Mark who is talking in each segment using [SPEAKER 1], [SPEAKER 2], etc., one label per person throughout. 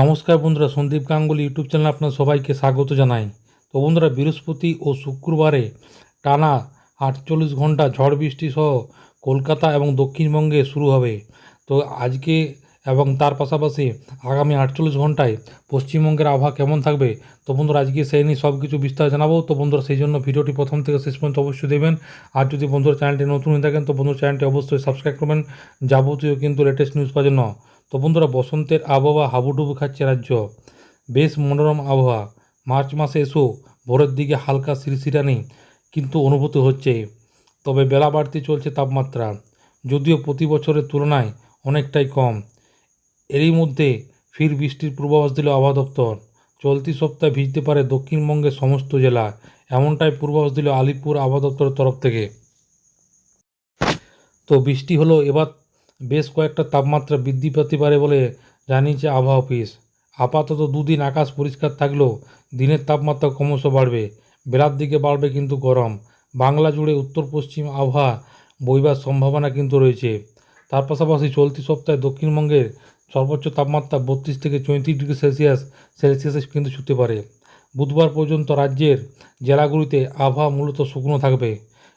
[SPEAKER 1] নমস্কার বন্ধুরা, Sandeep Ganguly YouTube channel আপনার সবাইকে স্বাগত জানাই। তো বন্ধুরা, বৃহস্পতি ও শুক্রবারে টানা আটচল্লিশ ঘণ্টা ঝড় বৃষ্টি সহ কলকাতা এবং দক্ষিণবঙ্গে শুরু হবে। তো আজকে এবং তার পাশাপাশি আগামী আটচল্লিশ ঘন্টায় পশ্চিমবঙ্গের আবহাওয়া কেমন থাকবে? তো বন্ধুরা, আজকে সেই নিয়ে সব কিছু বিস্তার জানাব। তো বন্ধুরা, সেই জন্য ভিডিওটি প্রথম থেকে শেষ পর্যন্ত অবশ্যই দেবেন আর যদি বন্ধুরা চ্যানেলটি নতুন হয়ে থাকেন, তো বন্ধুরা চ্যানেলটি অবশ্যই সাবস্ক্রাইব করবেন। যাবতীয় কিন্তু লেটেস্ট নিউজ পাওয়ার জন্য। তো বন্ধুরা, বসন্তের আবহাওয়া হাবুডুবু খাচ্ছে রাজ্য। বেশ মনোরম আবহাওয়া। মার্চ মাসে এসো ভোরের দিকে হালকা শিরশিরানি কিন্তু অনুভূতি হচ্ছে। তবে বেলা বাড়তে চলছে তাপমাত্রা। যদিও প্রতি বছরের তুলনায় অনেকটাই কম। এরই মধ্যে ফির বৃষ্টির পূর্বাভাস দিল আবহাওয়া দপ্তর। চলতি সপ্তাহে ভিজতে পারে দক্ষিণবঙ্গের সমস্ত জেলা। এমনটাই পূর্বাভাস দিল আলিপুর আবহাওয়া দপ্তরের তরফ থেকে। তো বৃষ্টি হলো এবার বেশ কয়েকটা তাপমাত্রা বৃদ্ধি পেতে পারে বলে জানিয়েছে আবহাওয়া অফিস। আপাতত দুদিন আকাশ পরিষ্কার থাকলেও দিনের তাপমাত্রা ক্রমশ বাড়বে। বেলার দিকে বাড়বে কিন্তু গরম। বাংলা জুড়ে উত্তর পশ্চিম আবহাওয়া বইবার সম্ভাবনা কিন্তু রয়েছে। তার পাশাপাশি চলতি সপ্তাহে দক্ষিণবঙ্গের সর্বোচ্চ তাপমাত্রা বত্রিশ থেকে চৌত্রিশ ডিগ্রি সেলসিয়াস, সেলসিয়াসে কিন্তু ছুটতে পারে। বুধবার পর্যন্ত রাজ্যের জেলাগুলিতে আবহাওয়া মূলত শুকনো থাকবে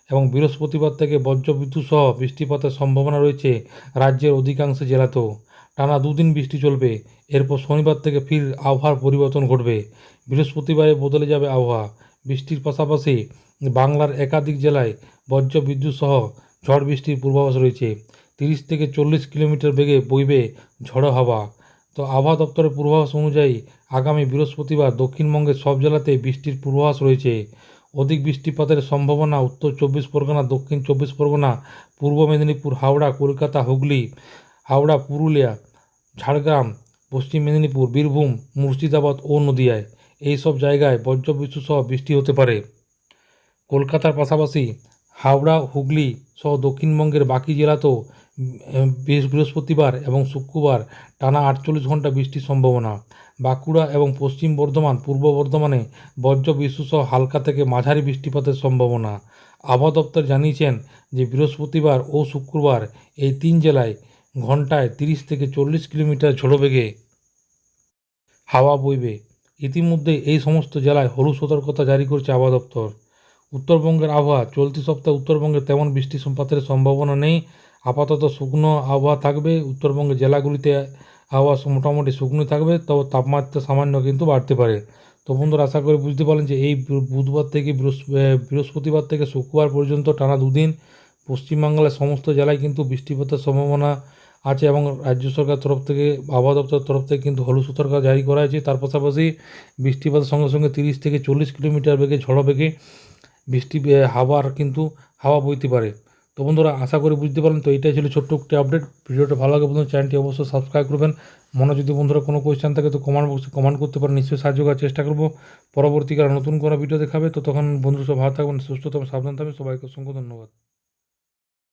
[SPEAKER 1] এবং বৃহস্পতিবার থেকে বজ্রবিদ্যুৎ সহ বৃষ্টিপাতের সম্ভাবনা রয়েছে রাজ্যের অধিকাংশ জেলাতেও। টানা দুদিন বৃষ্টি চলবে, এরপর শনিবার থেকে ফির আবহাওয়ার পরিবর্তন ঘটবে। বৃহস্পতিবারে বদলে যাবে আবহাওয়া। বৃষ্টির পাশাপাশি বাংলার একাধিক জেলায় বজ্র বিদ্যুৎ সহ ঝড় বৃষ্টির পূর্বাভাস রয়েছে। তিরিশ থেকে চল্লিশ কিলোমিটার বেগে বইবে ঝড়ো হাওয়া। তো আবহাওয়া দপ্তরের পূর্বাভাস অনুযায়ী আগামী বৃহস্পতিবার দক্ষিণবঙ্গের সব জেলাতে বৃষ্টির পূর্বাভাস রয়েছে। অধিক বৃষ্টিপাতের সম্ভাবনা উত্তর চব্বিশ পরগনা, দক্ষিণ চব্বিশ পরগনা, পূর্ব মেদিনীপুর, হাওড়া, কলকাতা, হুগলি, হাওড়া, পুরুলিয়া, ঝাড়গ্রাম, পশ্চিম মেদিনীপুর, বীরভূম, মুর্শিদাবাদ ও নদিয়ায়। এই সব জায়গায় বজ্রবিদ্যুৎ সহ বৃষ্টি হতে পারে। কলকাতার পাশাপাশি হাওড়া, হুগলি সহ দক্ষিণবঙ্গের বাকি জেলাতেও বৃহ- বৃহস্পতিবার এবং শুক্রবার টানা আটচল্লিশ ঘণ্টা বৃষ্টির সম্ভাবনা। বাঁকুড়া এবং পশ্চিম বর্ধমান, পূর্ব বর্ধমানে বজ্র বিদ্যুৎ সহ হালকা থেকে মাঝারি বৃষ্টিপাতের সম্ভাবনা। আবহাওয়া দপ্তর জানিয়েছেন যে বৃহস্পতিবার ও শুক্রবার এই তিন জেলায় ঘন্টায় তিরিশ থেকে চল্লিশ কিলোমিটার ঝোড়ো বেগে হাওয়া বইবে। ইতিমধ্যে এই সমস্ত জেলায় হলুদ সতর্কতা জারি করছে আবহাওয়া দপ্তর। উত্তরবঙ্গের আবহাওয়া। চলতি সপ্তাহে উত্তরবঙ্গে তেমন বৃষ্টি সম্পাতের সম্ভাবনা নেই। আপাতত শুকনো আবহাওয়া থাকবে। উত্তরবঙ্গের জেলাগুলিতে আবহাওয়া মোটামুটি শুকনো থাকবে, তবে তাপমাত্রা সামান্য কিন্তু বাড়তে পারে। তো বন্ধুরা, আশা করি বুঝতে পারলেন যে এই বুধবার থেকে বৃহস্প- বৃহস্পতিবার থেকে শুক্রবার পর্যন্ত টানা দুদিন পশ্চিমবাংলার সমস্ত জেলায় কিন্তু বৃষ্টিপাতের সম্ভাবনা আছে এবং রাজ্য সরকার তরফ থেকে, আবহাওয়া দপ্তরের তরফ থেকে কিন্তু হলুদ সতর্কতা জারি করা হয়েছে। তার পাশাপাশি বৃষ্টিপাতের সঙ্গে সঙ্গে তিরিশ থেকে চল্লিশ কিলোমিটার বেগে ঝড়ো বেগে বৃষ্টি হাওয়ার কিন্তু হাওয়া বইতে পারে। তো বন্ধুরা, আশা করি বুঝতে পারলেন। তো এটাই ছিল ছোট্ট একটি আপডেট ভিডিওটা ভালো লাগে বন্ধু চ্যানেলটি অবশ্যই সাবস্ক্রাইব করবেন। মনে যদি বন্ধুরা কোনো কোয়েশ্চেন থাকে তো কমেন্ট বক্সে কমেন্ট করতে পারেন। নিশ্চয়ই সাহায্য করার চেষ্টা করব। পরবর্তীকালে নতুন কোনো ভিডিও দেখাবে। তো তখন বন্ধুরা সব ভালো থাকবেন, সুস্থ থাকবেন, সাবধান থাকবেন। সবাইকে অসংখ্য ধন্যবাদ।